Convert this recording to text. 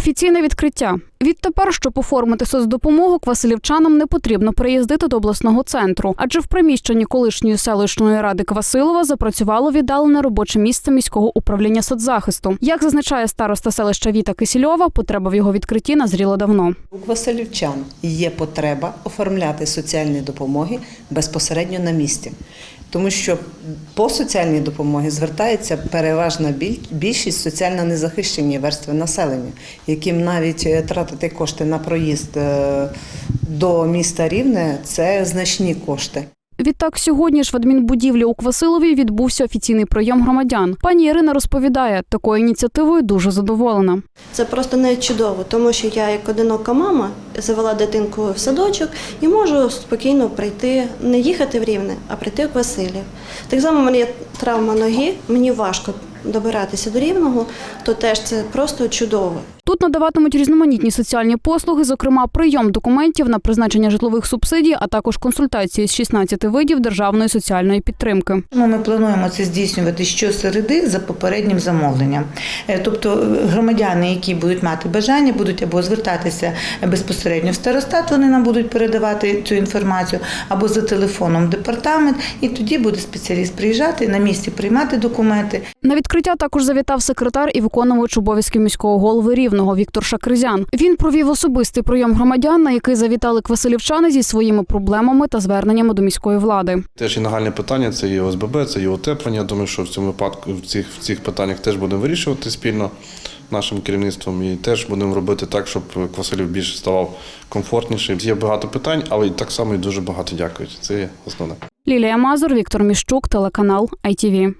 Офіційне відкриття. Відтепер, щоб оформити соцдопомогу, квасилівчанам не потрібно приїздити до обласного центру, адже в приміщенні колишньої селищної ради Квасилова запрацювало віддалене робоче місце міського управління соцзахисту. Як зазначає староста селища Віта Кисільова, потреба в його відкритті назріла давно. У Василівчан є потреба оформляти соціальні допомоги безпосередньо на місці, тому що по соціальній допомогі звертається переважна більшість соціально незахищені верстви населення, яким навіть е, тратити кошти на проїзд е, до міста Рівне це значні кошти. Відтак, сьогодні ж в адмінбудівлі у Квасилові відбувся офіційний прийом громадян. Пані Ірина розповідає, такою ініціативою дуже задоволена. Це просто не чудово, тому що я, як одинока мама, завела дитинку в садочок і можу спокійно прийти, не їхати в Рівне, а прийти в Василів. Так само мене є травма ноги, мені важко добиратися до рівного, то теж це просто чудово. Тут надаватимуть різноманітні соціальні послуги, зокрема прийом документів на призначення житлових субсидій, а також консультації з 16 видів державної соціальної підтримки. Ми плануємо це здійснювати щосереди за попереднім замовленням. Е, Тобто е, громадяни, які будуть мати бажання, будуть або звертатися безпосередньо в старостат, вони нам будуть передавати цю інформацію, або за телефоном в департамент, і тоді буде спеціаліст приїжджати на місці, приймати документи. На відкриття також завітав секретар і виконувач обов'язків міського голови Рівного Віктор Шакризян. Він провів особистий прийом громадян, на який завітали квасилівчани зі своїми проблемами та зверненнями до міської влади. Теж і нагальне питання це і ОСББ, це і утеплення. Думаю, що в цьому випадку в цих, в цих питаннях теж будемо вирішувати спільно нашим керівництвом і теж будемо робити так, щоб Квасилів більше ставав комфортнішим. Є багато питань, але і так само і дуже багато дякують. Це є основне. Лілія Мазур, Віктор Міщук, телеканал ITV.